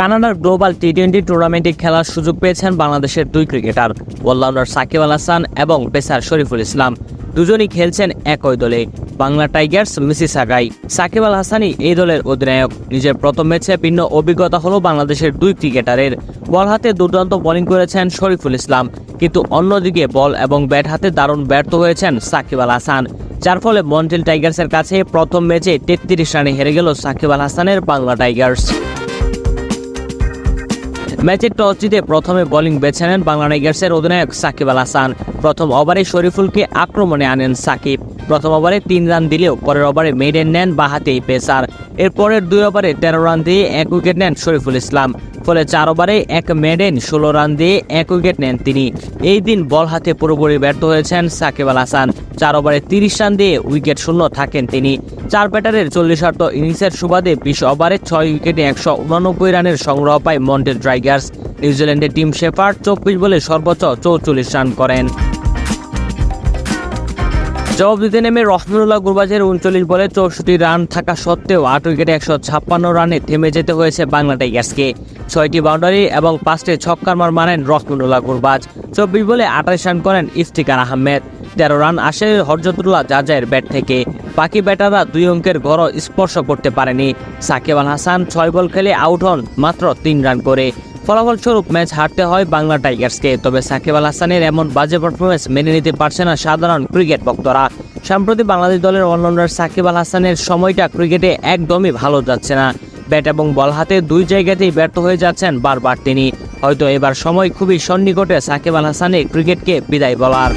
কানাডার global T twenty টুর্নামেন্টে খেলার সুযোগ পেয়েছেন বাংলাদেশের দুই ক্রিকেটার অলরাউন্ডার সাকিব আল হাসান এবং পেসার শরীফুল ইসলাম। দুজনই খেলছেন একই দলে, বাংলা টাইগার্স মিসিসাগাই সাকিব আল হাসানই এই দলের অধিনায়ক। নিজের প্রথম ম্যাচে ভিন্ন অভিজ্ঞতা হলো বাংলাদেশের দুই ক্রিকেটারের। বল হাতে দুর্দান্ত বোলিং করেছেন শরীফুল ইসলাম, কিন্তু অন্যদিকে বল এবং ব্যাট হাতে দারুণ ব্যর্থ হয়েছেন সাকিব আল হাসান। যার ফলে মন্টেল টাইগার্সের কাছে প্রথম ম্যাচে তেত্রিশ রানে হেরে গেল সাকিব আল হাসানের বাংলা টাইগার্স। ম্যাচের টস জিতে প্রথমে বোলিং বেছে নেন বাংলা টাইগার্সের অধিনায়ক সাকিব আল হাসান। প্রথম ওভারে শরীফুলকে আক্রমণে আনেন সাকিব। প্রথম ওভারে তিন রান দিলেও পরের ওভারে মেডেন নেন বাহাতে পেসার। এরপরের দুই ওভারে তেরো রান দিয়ে এক উইকেট নেন শরীফুল ইসলাম। ফলে চার ওভারে এক মেডেন, ষোলো রান দিয়ে এক উইকেট নেন তিনি। এই দিন বল হাতে পুরোপুরি ব্যর্থ হয়েছেন সাকিব আল হাসান। চার ওভারে তিরিশ রান দিয়ে উইকেট শূন্য থাকেন তিনি। চার ব্যাটারের চল্লিশ চল্লিশার্থ ইনিংসের সুবাদে বিশ ওভারে ছয় উইকেটে একশো উনানব্বই রানের সংগ্রহ পায় মন্টেল টাইগার্স নিউজিল্যান্ডের টিম শেফার চব্বিশ বলে সর্বোচ্চ চৌচল্লিশ রান করেন। জবাব দিতে নেমে রহমানুল্লাহ গুরবাজের উনচল্লিশ বলে চৌষট্টি রান থাকা সত্ত্বেও আট উইকেটে একশো ছাপ্পান্ন রানে থেমে যেতে হয়েছে বাংলা টাইগার্সকে। ছয়টি বাউন্ডারি এবং পাঁচটি ছক্কার মার মারেন রহমানুল্লাহ গুরবাজ। চব্বিশ বলে আঠাশ রান করেন ইফতিকার আহমেদ। তেরো রান আসে হরজতুল্লাহ জাজায়ের ব্যাট থেকে। বাকি ব্যাটাররা দুই অঙ্কের ঘর স্পর্শ করতে পারেনি। সাকিব আল হাসান ছয় বল খেলে আউট হন মাত্র তিন রান করে। ফলাফলস্বরূপ ম্যাচ হারতে হয় বাংলা টাইগার্সকে। তবে সাকিব আল হাসানের এমন বাজে পারফরমেন্স মেনে নিতে পারছে না সাধারণ ক্রিকেট ভক্তরা। সম্প্রতি বাংলাদেশ দলের অলরাউন্ডার সাকিব আল হাসানের সময়টা ক্রিকেটে একদমই ভালো যাচ্ছে না। ব্যাট এবং বল হাতে দুই জায়গাতেই ব্যর্থ হয়ে যাচ্ছেন বারবার তিনি। হয়তো এবার সময় খুবই সন্নিকটে সাকিব আল হাসানের ক্রিকেটকে বিদায় বলার।